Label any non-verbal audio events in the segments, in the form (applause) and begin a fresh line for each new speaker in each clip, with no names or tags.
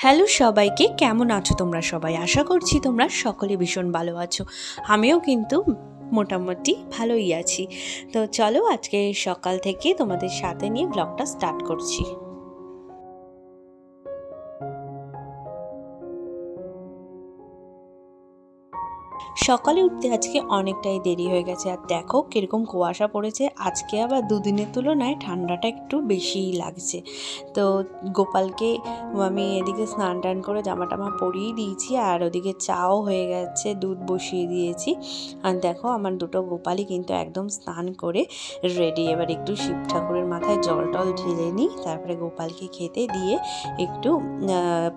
Hello সবাইকে, কেমন আছো তোমরা সবাই? আশা করছি তোমরা সকলে ভীষণ ভালো আছো। আমিও কিন্তু মোটামুটি ভালোই আছি। তো চলো আজকে সকাল থেকে তোমাদের সাথে নিয়ে ব্লগটা স্টার্ট করছি। সকালে উঠতে আজকে অনেকটাই দেরি হয়ে গেছে। আর দেখো কীরকম কুয়াশা পড়েছে। আজকে আবার দুদিনের তুলনায় ঠান্ডাটা একটু বেশিই লাগছে। তো গোপালকে আমি এদিকে স্নান টান করে জামা টামা পরিয়ে দিয়েছি। আর ওদিকে চাও হয়ে গেছে, দুধ বসিয়ে দিয়েছি। আর দেখো আমার দুটো গোপালই কিন্তু একদম স্নান করে রেডি এবার একটু শিব ঠাকুরের মাথায় জল টল ঢেলে নিই। তারপরে গোপালকে খেতে দিয়ে একটু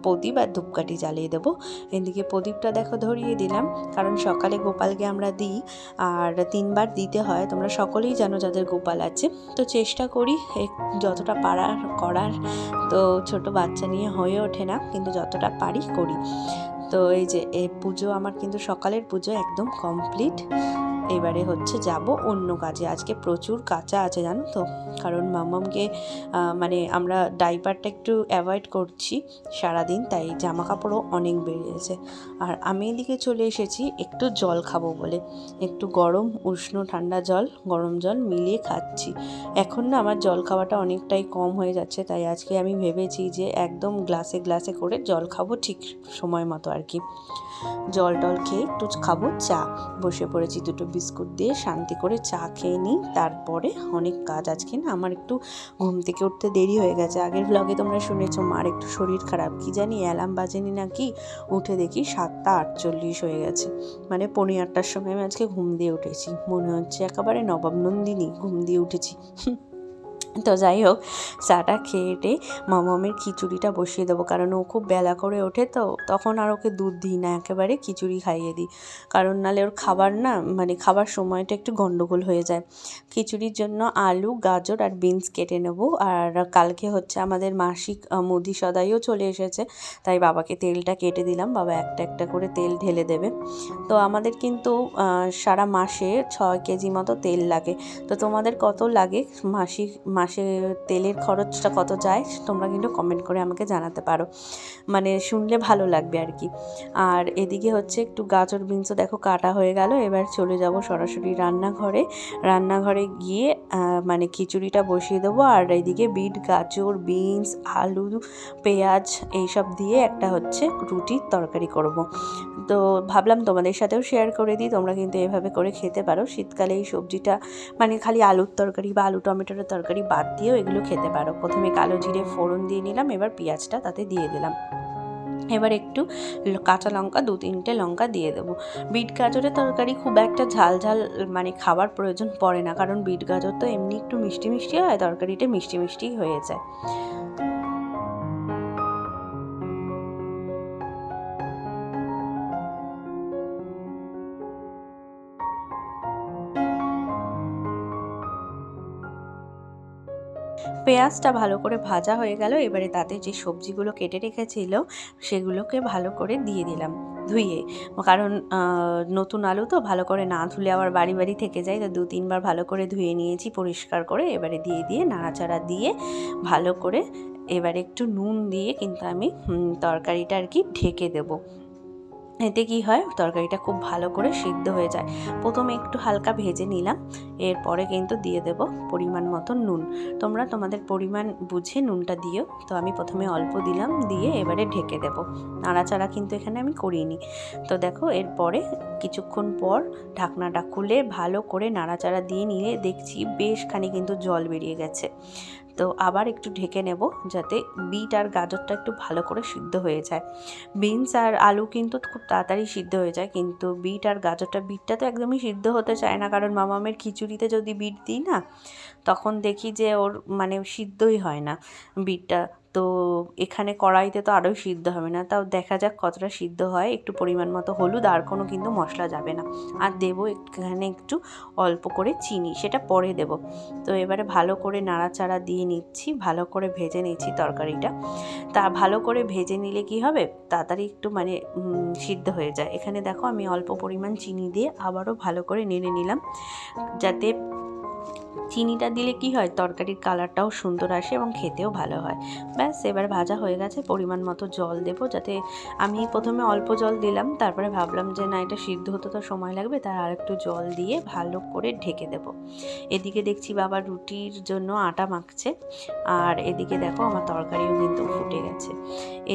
প্রদীপ আর ধূপকাঠি জ্বালিয়ে দেবো। এদিকে প্রদীপটা দেখো ধরিয়ে দিলাম। কারণ সকালে গোপালকে আমরা দিই আর তিনবার দিতে হয়। তোমরা সকলেই জানো যাদের গোপাল আছে। তো চেষ্টা করি যতটা পারার করার। তো ছোট বাচ্চা নিয়ে হয়ে ওঠে না, কিন্তু যতটা পারি করি। তো এই যে, এ পুজো আমার কিন্তু সকালের পুজো একদম কমপ্লিট এবারে হচ্ছে যাব অন্য কাজে। আজকে প্রচুর কাঁচা আছে, জানো তো? কারণ মামামকে মানে আমরা ডাইপারটা একটু অ্যাভয়েড করছি সারাদিন, তাই জামা কাপড়ও অনেক বেরিয়েছে। আর আমি এদিকে চলে এসেছি, একটু জল খাব বলে। একটু গরম, উষ্ণ, ঠান্ডা জল, গরম জল মিলিয়ে খাচ্ছি। এখন না আমার জল খাওয়াটা অনেকটাই কম হয়ে যাচ্ছে, তাই আজকে আমি ভেবেছি যে একদম গ্লাসে গ্লাসে করে জল খাব ঠিক সময় মতো আর কি। জল টল খেয়ে একটু খাব চা। বসে পড়েছি দুটো বিস্কুট দিয়ে শান্তি করে চা খেয়ে নিই। তারপরে অনেক কাজ আজকে না, আমার একটু ঘুম থেকে উঠতে দেরি হয়ে গেছে। আগের ব্লগে তোমরা শুনেছো, মার একটু শরীর খারাপ। কি জানি অ্যালার্ম বাজেনি নাকি? উঠে দেখি সাতটা আটচল্লিশ হয়ে গেছে। মানে পনেরো আটটার সময় আমি আজকে ঘুম দিয়ে উঠেছি। মনে হচ্ছে একেবারে নবাব নন্দিনী, ঘুম দিয়ে উঠেছি। (laughs) তো যাই হোক, চাটা খেয়ে টে মামামের খিচুড়িটা বসিয়ে দেবো। কারণ ও খুব বেলা করে ওঠে তো, তখন আর ওকে দুধ দিই না, একেবারে খিচুড়ি খাইয়ে দিই। কারণ নালে ওর খাবার না মানে খাবার সময়টা একটু গণ্ডগোল হয়ে যায়। খিচুড়ির জন্য আলু, গাজর আর বিনস কেটে নেব। আর কালকে হচ্ছে আমাদের মাসিক মুদি সদাইও চলে এসেছে। তাই বাবাকে তেলটা কেটে দিলাম। বাবা একটা একটা করে তেল ঢেলে দেবে। তো আমাদের কিন্তু সারা মাসে ছয় কেজি মতো তেল লাগে। তো তোমাদের কত লাগে মাসিক মাসে তেলের খরচটা কত যায় তোমরা কিন্তু কমেন্ট করে আমাকে জানাতে পারো। মানে শুনলে ভালো লাগবে আর কি। আর এদিকে হচ্ছে একটু গাজর বিনসও দেখো কাটা হয়ে গেল। এবার চলে যাব সরাসরি রান্নাঘরে। রান্নাঘরে গিয়ে মানে খিচুড়িটা বসিয়ে দেবো। আর এদিকে বিট, গাজর, বিনস, আলু, পেঁয়াজ এইসব দিয়ে একটা হচ্ছে রুটির তরকারি করব। তো ভাবলাম তোমাদের সাথেও শেয়ার করে দিই। তোমরা কিন্তু এভাবে করে খেতে পারো। শীতকালে এই সবজিটা মানে খালি আলুর তরকারি বা আলু টমেটোর তরকারি বাদ দিয়েও এগুলো খেতে পারো। প্রথমে কালো জিরে ফোড়ন দিয়ে নিলাম, এবার পেঁয়াজটা তাতে দিয়ে দিলাম। এবার একটু কাঁচা লঙ্কা, দু তিনটে লঙ্কা দিয়ে দেবো। বিট গাজরের তরকারি খুব একটা ঝাল ঝাল মানে খাবার প্রয়োজন পড়ে না, কারণ বিট গাজর তো এমনি একটু মিষ্টি মিষ্টি হয়, তরকারিটা মিষ্টি মিষ্টি হয়ে যায়। পেঁয়াজটা ভালো করে ভাজা হয়ে গেল। এবারে তাতে যে সবজিগুলো কেটে রেখেছিল, সেগুলোকে ভালো করে দিয়ে দিলাম ধুয়ে। কারণ নতুন আলু তো ভালো করে না ধুলে আবার বাড়ি বাড়ি থেকে যায়। তো দু তিনবার ভালো করে ধুয়ে নিয়েছি পরিষ্কার করে। এবারে দিয়ে দিয়ে নাড়াচাড়া দিয়ে ভালো করে এবারে একটু নুন দিয়ে কিন্তু আমি তরকারিটা আর কি ঢেকে দেবো। এতে কি হয়? তরকারিটা খুব ভালো করে সিদ্ধ হয়ে যায়। প্রথমে একটু হালকা ভেজে নিলাম। এরপরে কিন্তু দিয়ে দেব পরিমাণ মতো নুন। তোমরা তোমাদের পরিমাণ বুঝে নুনটা দিও। তো আমি প্রথমে অল্প দিলাম, দিয়ে এবারে ঢেকে দেব। নাড়াচাড়া কিন্তু এখানে আমি করিনি। তো দেখো, এরপরে কিছুক্ষণ পর ঢাকনাটা খুলে ভালো করে নাড়াচাড়া দিয়ে নিয়ে দেখছি বেশ খানি কিন্তু জল বেরিয়ে গেছে। তো আবার একটু ঢেকে নেব যাতে বিট আর গাজরটা একটু ভালো করে সিদ্ধ হয়ে যায়। বিনস আর আলু কিন্তু খুব তাড়াতাড়ি সিদ্ধ হয়ে যায়, কিন্তু বিট আর গাজরটা, বিটটা তো একদমই সিদ্ধ হতে চায় না, কারণ মামামের খিচুড়িতে যদি বিট দিই না, তখন দেখি যে ওর মানে সিদ্ধই হয় না বিটটা। তো এখানে কড়াইতে তো আরোই সিদ্ধ হবে না। তাও দেখা যাক কতটা সিদ্ধ হয়। একটু পরিমাণ মতো হলুদ, আর কোনো কিন্তু মশলা যাবে না। আর দেবো এখানে একটু অল্প করে চিনি, সেটা পরে দেব। তো এবারে ভালো করে নাড়াচাড়া দিয়ে নিচ্ছি, ভালো করে ভেজে নিচ্ছি তরকারিটা। তা ভালো করে ভেজে নিলে কি হবে? তাড়াতাড়ি একটু মানে সিদ্ধ হয়ে যায়। এখানে দেখো আমি অল্প পরিমাণ চিনি দিয়ে আবারও ভালো করে নেড়ে নিলাম। যাতে চিনিটা দিলে কি হয়? তরকারির কালারটাও সুন্দর আসে এবং খেতেও ভালো হয়। ব্যাস, এবার ভাজা হয়ে গেছে। পরিমাণ মতো জল দেবো যাতে আমি প্রথমে অল্প জল দিলাম, তারপরে ভাবলাম যে না, এটা সিদ্ধ হতে তো সময় লাগবে, তার আর একটু জল দিয়ে ভালো করে ঢেকে দেবো। এদিকে দেখছি বাবা রুটির জন্য আটা মাখছে, আর এদিকে দেখো আমার তরকারিও কিন্তু ফুটে গেছে।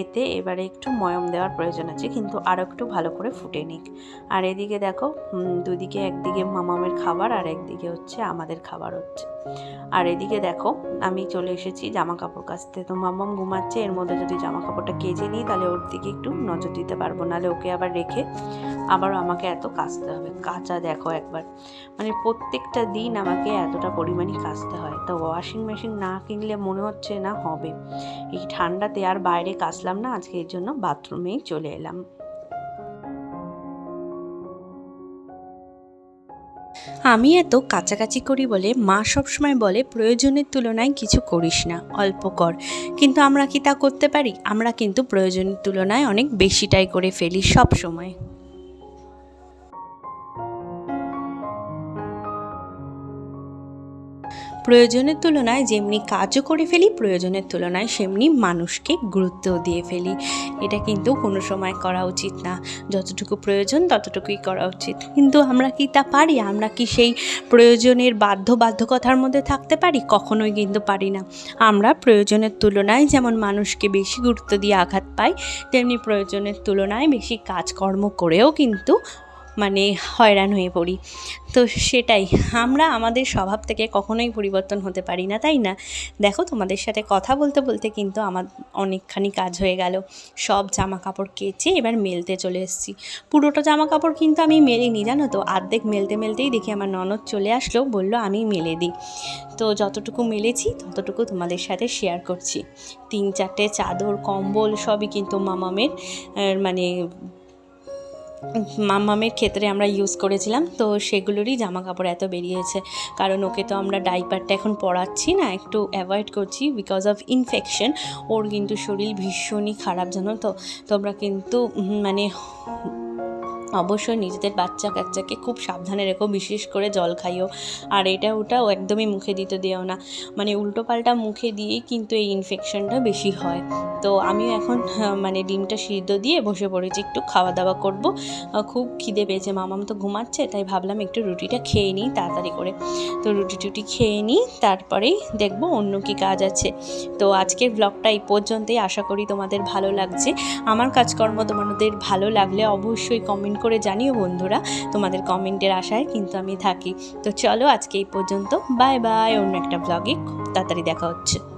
এতে এবারে একটু ময়ম দেওয়ার প্রয়োজন আছে, কিন্তু আরও একটু ভালো করে ফুটে নিক। আর এদিকে দেখো দুদিকে একদিকে মামামের খাবার আর একদিকে হচ্ছে আমাদের খাবার। হচ্ছে আর এদিকে দেখো, আমি চলে এসেছি জামা কাপড় কাচতে। তো মামাম ঘুমাচ্ছে, এর মধ্যে যদি জামা কাপড়টা কেজে নিই, তাহলে ওর দিকে একটু নজর দিতে পারব। নাহলে ওকে আবার রেখে আবারও আমাকে এত কাচতে হবে। কাঁচা দেখো একবার। মানে প্রত্যেকটা দিন আমাকে এতটা পরিমাণে কাচতে হয়। তো ওয়াশিং মেশিন না কিনলে মনে হচ্ছে না হবে। এই ঠান্ডাতে আর বাইরে কাচলাম না, আজকে এর জন্য বাথরুমেই চলে এলাম। আমি এত কাছাকাছি করি বলে মা সবসময় বলে, প্রয়োজনের তুলনায় কিছু করিস না, অল্প কর। কিন্তু আমরা কি তা করতে পারি? আমরা কিন্তু প্রয়োজনের তুলনায় অনেক বেশিটাই করে ফেলি সব সময় প্রয়োজনের তুলনায় যেমনি কাজও করে ফেলি, প্রয়োজনের তুলনায় সেমনি মানুষকে গুরুত্বও দিয়ে ফেলি। এটা কিন্তু কোনো সময় করা উচিত না। যতটুকু প্রয়োজন ততটুকুই করা উচিত। কিন্তু আমরা কি তা পারি? আমরা কি সেই প্রয়োজনের বাধ্য বাধ্যকতার মধ্যে থাকতে পারি? কখনোই কিন্তু পারি না। আমরা প্রয়োজনের তুলনায় যেমন মানুষকে বেশি গুরুত্ব দিয়ে আঘাত পাই, তেমনি প্রয়োজনের তুলনায় বেশি কাজকর্ম করেও কিন্তু মানে হয়রান হয়ে পড়ি। তো সেটাই, আমরা আমাদের স্বভাব থেকে কখনোই পরিবর্তন হতে পারি না, তাই না? দেখো তোমাদের সাথে কথা বলতে বলতে কিন্তু আমার অনেকখানি কাজ হয়ে গেল। সব জামা কাপড় কেচে এবার মেলতে চলে এসেছি। পুরোটা জামা কাপড় কিন্তু আমি মেলিনি, জানো তো? আর্ধেক মেলতে মেলতেই দেখি আমার ননদ চলে আসলো, বলল, আমি মেলে দিই। তো যতটুকু মেলেছি, ততটুকু তোমাদের সাথে শেয়ার করছি। তিন চারটে চাদর, কম্বল সবই কিন্তু মামামের মানে মামামের ক্ষেত্রে আমরা ইউজ করেছিলাম, তো সেগুলোরই জামা কাপড় এত বেরিয়েছে। কারণ ওকে তো আমরা ডাইপারটা এখন পরাচ্ছি না, একটু অ্যাভয়েড করছি বিকজ অফ ইনফেকশন ওর কিন্তু শরীর ভীষণই খারাপ জানো তো? তোমরা কিন্তু মানে অবশ্যই নিজেদের বাচ্চা কাচ্চাকে খুব সাবধানে রেখো, বিশেষ করে জল খাইও। আর এটা ওটাও একদমই মুখে দিতে দিও না। মানে উল্টোপাল্টা মুখে দিয়েই কিন্তু এই ইনফেকশনটা বেশি হয়। তো আমিও এখন মানে ডিমটা সিদ্ধ দিয়ে বসে পড়েছি, একটু খাওয়া দাওয়া করব খুব খিদে পেয়েছে, মামাম তো ঘুমাচ্ছে, তাই ভাবলাম একটু রুটিটা খেয়ে নিই তাড়াতাড়ি করে। তো রুটি টুটি খেয়ে নিই, তারপরেই দেখব অন্য কি কাজ আছে। তো আজকের ব্লগটা এই পর্যন্তই, আশা করি তোমাদের ভালো লাগছে। আমার কাজকর্ম তোমাদের ভালো লাগলে অবশ্যই কমেন্ট করে জানিও বন্ধুরা, তোমাদের কমেন্টের আশায় কিন্তু আমি থাকি। তো চলো আজকে এই পর্যন্ত, বাই বাই, অন্য একটা ব্লগে খুব তাড়াতাড়ি দেখা হচ্ছে।